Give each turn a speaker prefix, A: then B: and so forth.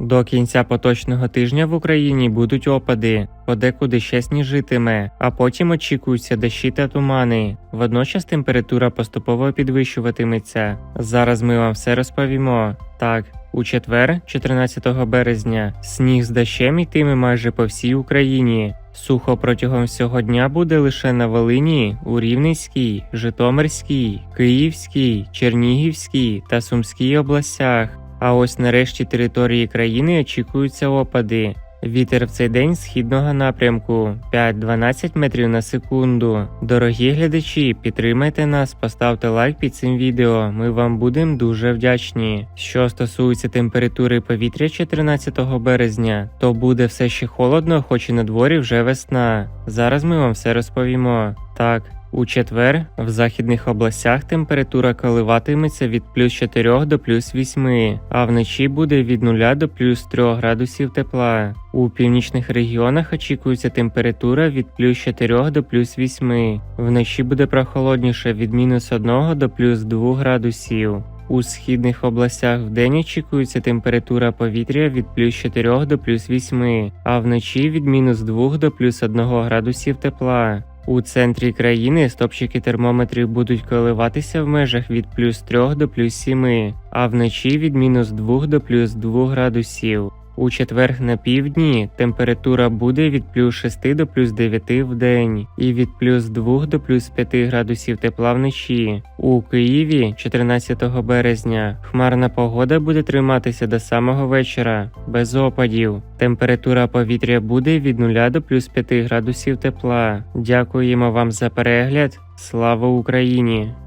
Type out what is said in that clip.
A: До кінця поточного тижня в Україні будуть опади, подекуди ще сніжитиме, а потім очікуються дощі та тумани. Водночас температура поступово підвищуватиметься. Зараз ми вам все розповімо. Так, у четвер, 14 березня, сніг з дощем йтиме майже по всій Україні. Сухо протягом всього дня буде лише на Волині, у Рівненській, Житомирській, Київській, Чернігівській та Сумській областях. А ось на решті території країни очікуються опади. Вітер в цей день східного напрямку 5-12 метрів на секунду. Дорогі глядачі, підтримайте нас, поставте лайк під цим відео. Ми вам будемо дуже вдячні. Що стосується температури повітря 14 березня, то буде все ще холодно, хоч і на дворі вже весна. Зараз ми вам все розповімо. Так. У четвер в західних областях температура коливатиметься від плюс 4 до плюс 8, а вночі буде від 0 до плюс 3 градусів тепла. У північних регіонах очікується температура від плюс 4 до плюс 8. Вночі буде прохолодніше від мінус 1 до плюс 2 градусів. У східних областях вдень очікується температура повітря від плюс 4 до плюс 8, а вночі від мінус 2 до плюс 1 градусів тепла. У центрі країни стопчики термометрів будуть коливатися в межах від плюс 3 до плюс 7, а вночі від мінус 2 до плюс 2 градусів. У четвер на півдні температура буде від плюс 6 до плюс 9 в день і від плюс 2 до плюс 5 градусів тепла вночі. У Києві 14 березня хмарна погода буде триматися до самого вечора, без опадів. Температура повітря буде від 0 до плюс 5 градусів тепла. Дякуємо вам за перегляд. Слава Україні!